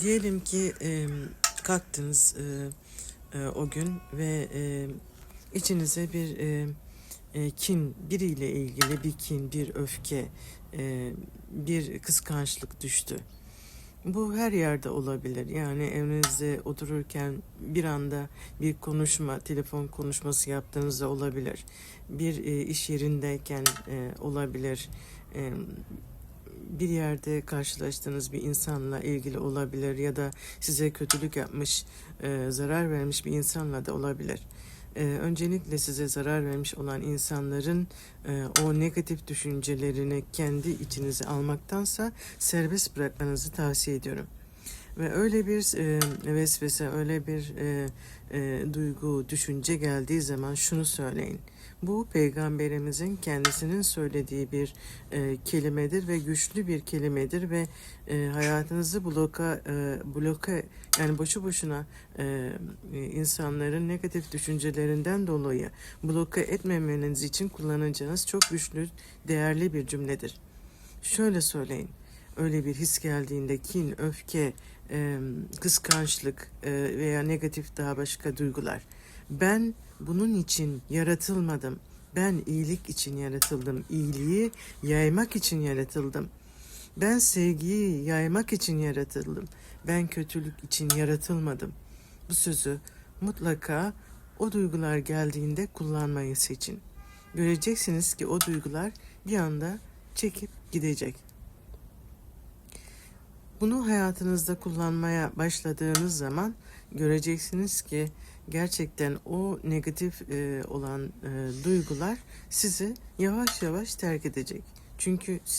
Diyelim ki e, kalktınız e, e, o gün ve e, içinize bir e, e, kin, biriyle ilgili bir kin, bir öfke, e, bir kıskançlık düştü. Bu her yerde olabilir. Yani evinizde otururken bir anda bir konuşma, telefon konuşması yaptığınızda olabilir. Bir e, iş yerindeyken e, olabilir. E, bir yerde karşılaştığınız bir insanla ilgili olabilir ya da size kötülük yapmış, e, zarar vermiş bir insanla da olabilir. E, öncelikle size zarar vermiş olan insanların e, o negatif düşüncelerini kendi içinize almaktansa serbest bırakmanızı tavsiye ediyorum. Ve öyle bir e, vesvese, öyle bir e, e, duygu, düşünce geldiği zaman şunu söyleyin. Bu peygamberimizin kendisinin söylediği bir e, kelimedir ve güçlü bir kelimedir ve e, hayatınızı bloka e, bloka yani boşu boşuna e, e, insanların negatif düşüncelerinden dolayı bloka etmemeniz için kullanacağınız çok güçlü, değerli bir cümledir. Şöyle söyleyin. Öyle bir his geldiğinde kin, öfke, e, kıskançlık e, veya negatif daha başka duygular. Ben bunun için yaratılmadım. Ben iyilik için yaratıldım. İyiliği yaymak için yaratıldım. Ben sevgiyi yaymak için yaratıldım. Ben kötülük için yaratılmadım. Bu sözü mutlaka o duygular geldiğinde kullanmayı seçin. Göreceksiniz ki o duygular bir anda çekip gidecek. Bunu hayatınızda kullanmaya başladığınız zaman göreceksiniz ki gerçekten o negatif e, olan e, duygular sizi yavaş yavaş terk edecek. Çünkü